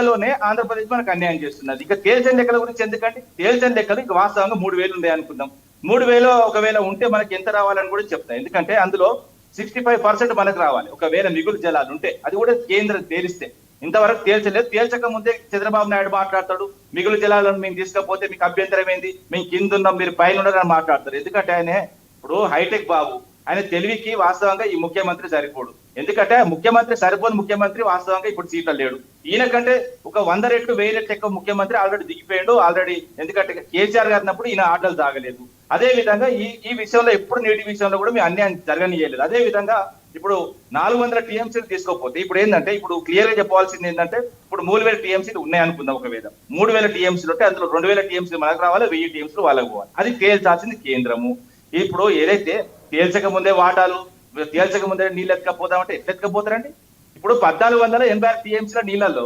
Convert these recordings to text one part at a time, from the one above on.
లెక్కలోనే ఆంధ్రప్రదేశ్ మనకు అన్యాయం చేస్తున్నది. ఇక తేల్చని లెక్కల గురించి ఎందుకంటే తేల్చని లెక్కలు ఇక వాస్తవంగా మూడు వేలు ఉన్నాయి అనుకుందాం. మూడు వేలు ఒకవేళ ఉంటే మనకి ఎంత రావాలని కూడా చెప్తాయి. ఎందుకంటే అందులో సిక్స్టీ ఫైవ్ పర్సెంట్ మనకు రావాలి. ఒకవేళ మిగులు జలాలు ఉంటే అది కూడా కేంద్రం తేలిస్తే. ఇంతవరకు తేల్చలేదు. తేల్చక ముందే చంద్రబాబు నాయుడు మాట్లాడతాడు. మిగులు జలాలను మేము తీసుకపోతే మీకు అభ్యంతరం ఏంది? మేము కింద ఉన్నాం మీరు పైన ఉన్నారని మాట్లాడతారు. ఎందుకంటే ఆయన ఇప్పుడు హైటెక్ బాబు. ఆయన తెలివికి వాస్తవంగా ఈ ముఖ్యమంత్రి సరిపోడు. ఎందుకంటే ముఖ్యమంత్రి సరిపోని ముఖ్యమంత్రి వాస్తవంగా ఇప్పుడు సీట్లో లేడు. ఈయన కంటే ఒక వంద రెట్లు వెయ్యి రెట్లు ఎక్కువ ముఖ్యమంత్రి ఆల్రెడీ దిగిపోయాడు. ఆల్రెడీ ఎందుకంటే కేసీఆర్ గారినప్పుడు ఈయన ఆటలు తాగలేదు. అదే విధంగా ఈ ఈ విషయంలో ఎప్పుడు నీటి విషయంలో కూడా మీ అన్యాయం జరగనియలేదు అదే విధంగా ఇప్పుడు నాలుగు వందల టీఎంసీలు తీసుకోకపోతే ఇప్పుడు ఏంటంటే ఇప్పుడు క్లియర్గా చెప్పాల్సింది ఏంటంటే ఇప్పుడు మూడు వేల టీఎంసీలు ఉన్నాయనుకుందాం ఒకవేళ మూడు వేల టీఎంసీలు ఉంటే అందులో రెండు వేల టీఎంసీలు మనకు రావాలి వెయ్యి టీఎంసీలు వాళ్ళకు పోవాలి. అది తేల్చాల్సింది కేంద్రము. ఇప్పుడు ఏదైతే తేల్చక ముందే వాటాలు తేల్చక ముందే నీళ్ళు ఎత్తుకపోతామంటే ఎట్లా ఎత్తుకపోతారండి ఇప్పుడు పద్నాలుగు వందల ఎనభై ఆరు టీఎంసీల నీళ్ళలో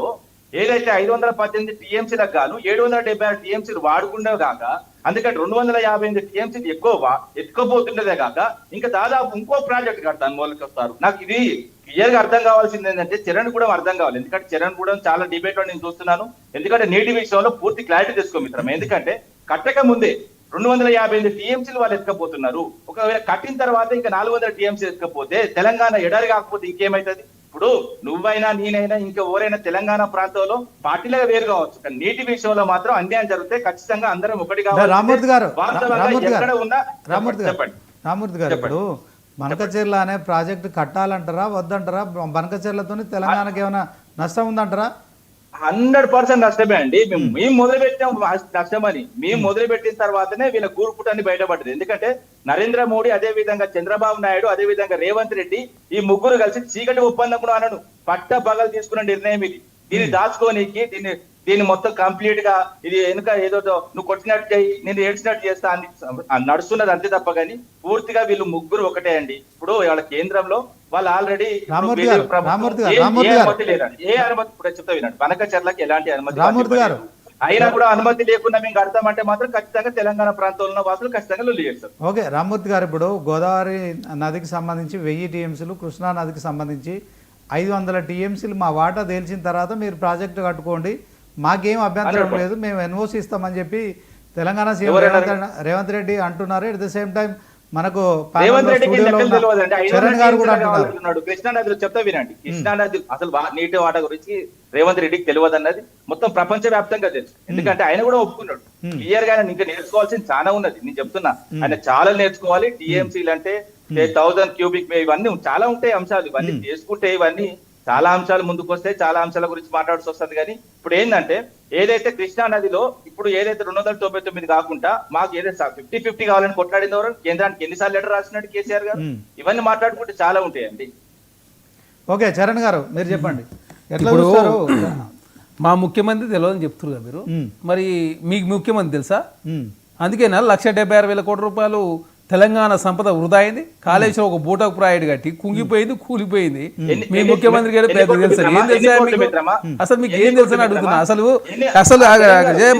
ఏదైతే ఐదు వందల పద్దెనిమిది టీఎంసీలకు గాను ఏడు వందల డెబ్బై ఆరు టీఎంసీలు వాడుకుండే కాక అందుకని రెండు వందల యాభై ఎనిమిది టీఎంసీలు ఎక్కువ ఎత్తుకోబోతుండేదే కాక ఇంకా దాదాపు ఇంకో ప్రాజెక్ట్ కడతాను మొదలుకి వస్తారు. నాకు ఇది క్లియర్గా అర్థం కావాల్సింది ఏంటంటే చరణ్ కూడా అర్థం కావాలి. ఎందుకంటే చరణ్ కూడా చాలా డిబేట్లో నేను చూస్తున్నాను. ఎందుకంటే నీటి విషయంలో పూర్తి క్లారిటీ తీసుకో మిత్రం ఎందుకంటే కట్టక ముందే రెండు వందల యాభై ఎనిమిది టీఎంసీలు వాళ్ళు ఎత్తుకపోతున్నారు. ఒకవేళ కట్టిన తర్వాత ఇంకా నాలుగు వందల టీఎంసీ ఎత్తుకపోతే తెలంగాణ ఎడారి కాకపోతే ఇంకేమైతుంది? ఇప్పుడు నువ్వైనా నేనైనా ఇంకా ఎవరైనా తెలంగాణ ప్రాంతంలో పార్టీలుగా వేరు కావచ్చు. కానీ నీటి విషయంలో మాత్రం అన్యాయం జరిగితే ఖచ్చితంగా అందరం ఒకటి రామూర్తి గారు రామూర్తి గారు రామూర్తి గారు చెప్పండి. రామూర్తి గారు ఇప్పుడు బనకచెర్ల అనే ప్రాజెక్టు కట్టాలంటారా వద్దంటారా? బనకచెర్లతో తెలంగాణకి ఏమైనా నష్టం ఉందంటారా? హండ్రెడ్ పర్సెంట్ నష్టమే అండి మేము మేము మొదలు పెట్టాం నష్టమని. మేము మొదలు పెట్టిన తర్వాతనే వీళ్ళ కూరుపుటాన్ని బయటపడ్డది. ఎందుకంటే నరేంద్ర మోడీ అదే విధంగా చంద్రబాబు నాయుడు అదే విధంగా రేవంత్ రెడ్డి ఈ ముగ్గురు కలిసి చీకటి ఒప్పందం కూడా అనను. పట్ట పగలు తీసుకున్న నిర్ణయం ఇది. దీన్ని దాచుకోనికి దీన్ని దీన్ని మొత్తం కంప్లీట్గా ఇది వెనుక ఏదో నువ్వు కొట్టినట్టు చేయి నేను ఏడ్చినట్టు చేస్తా అని నడుస్తున్నది అంతే తప్ప కానీ పూర్తిగా వీళ్ళు ముగ్గురు ఒకటే అండి. ఇప్పుడు వాళ్ళ కేంద్రంలో వాళ్ళు ఆల్రెడీ. అనుమతి లేదండి. ఏ అనుమతి ఇప్పుడు చెప్తా వినండి. బనకచర్లకి ఎలాంటి అనుమతి. అయినా కూడా అనుమతి లేకుండా మేము కడతామంటే మాత్రం ఖచ్చితంగా తెలంగాణ ప్రాంతంలో ఉన్న వాసులు ఖచ్చితంగా లొల్లి చేస్తారు. ఓకే రామ్మూర్తి గారు ఇప్పుడు గోదావరి నదికి సంబంధించి వెయ్యి టీఎంసీలు కృష్ణా నదికి సంబంధించి ఐదు వందల టీఎంసీలు మా వాటా తేల్చిన తర్వాత మీరు ప్రాజెక్టు కట్టుకోండి. మాకేం అభ్యంతరం లేదు మేము ఎన్ఓసి ఇస్తామని చెప్పి తెలంగాణ సీఎం రేవంత్ రెడ్డి అంటున్నారు. ఎట్ ద సేమ్ టైం మనకు చరణ్ గారు కూడా అంటున్నారు. కావాలంటున్నాడు కృష్ణా నదిలో చెప్తా వినండి. కృష్ణా నది అసలు నీటి వాటా గురించి రేవంత్ రెడ్డికి తెలియదు అన్నది మొత్తం ప్రపంచ వ్యాప్తంగా తెలుసు ఎందుకంటే ఆయన కూడా ఒప్పుకున్నాడు. క్లియర్గా ఆయన ఇంకా నేర్చుకోవాల్సింది చాలా ఉన్నది. నేను చెప్తున్నా. ఆయన చాలా నేర్చుకోవాలి. టీఎంసీలు అంటే థౌసండ్ క్యూబిక్ ఇవన్నీ చాలా ఉంటాయి అంశాలు. ఇవన్నీ చేసుకుంటే ఇవన్నీ చాలా అంశాలు ముందుకు వస్తాయి చాలా అంశాల గురించి మాట్లాడాల్సి వస్తుంది కానీ ఇప్పుడు ఏంటంటే ఏదైతే కృష్ణా నదిలో ఇప్పుడు ఏదైతే రెండు వందల తొంభై తొమ్మిది కాకుండా మాకు ఏదైతే ఫిఫ్టీ ఫిఫ్టీ కావాలని కొట్లాడింది ఎవరు? కేంద్రానికి ఎన్నిసార్లు లెటర్ రాసినట్టు కేసీఆర్ గారు. ఇవన్నీ మాట్లాడుకుంటే చాలా ఉంటాయండి. ఓకే చరణ్ గారు మీరు చెప్పండి. ఎట్లా ఇప్పుడు చూస్తారు? మా ముఖ్యమంత్రి తెలియదని చెప్తున్నారు కదా మీరు? మరి మీకు ముఖ్యమంత్రి తెలుసా? అందుకేనా లక్ష డెబ్బై ఆరు వేల కోట్ల రూపాయలు తెలంగాణ సంపద వృధా అయింది కాళేశ్వరం ఒక బూటకు ప్రాయుడు కట్టి కుంగిపోయింది కూలిపోయింది మీ ముఖ్యమంత్రి గారు తెలుసా ఏం? తెలుసా మీకు? అసలు మీకు ఏం తెలుసని కోట్లు అడుగుతున్నా? అసలు అసలు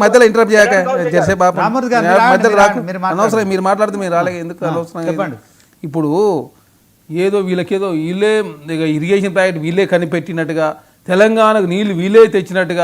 మధ్యలో ఇంటరప్ట్ చేయక చేసే మీరు మధ్యలో రాకు. అనవసరం మీరు మాట్లాడితే మీరు రాలే ఎందుకు అనవసరం చెప్పండి. ఇప్పుడు ఏదో వీళ్ళకేదో వీళ్ళే ఇక ఇరిగేషన్ ప్రాజెక్ట్ వీళ్ళే కనిపెట్టినట్టుగా తెలంగాణకు నీళ్ళు వీళ్ళే తెచ్చినట్టుగా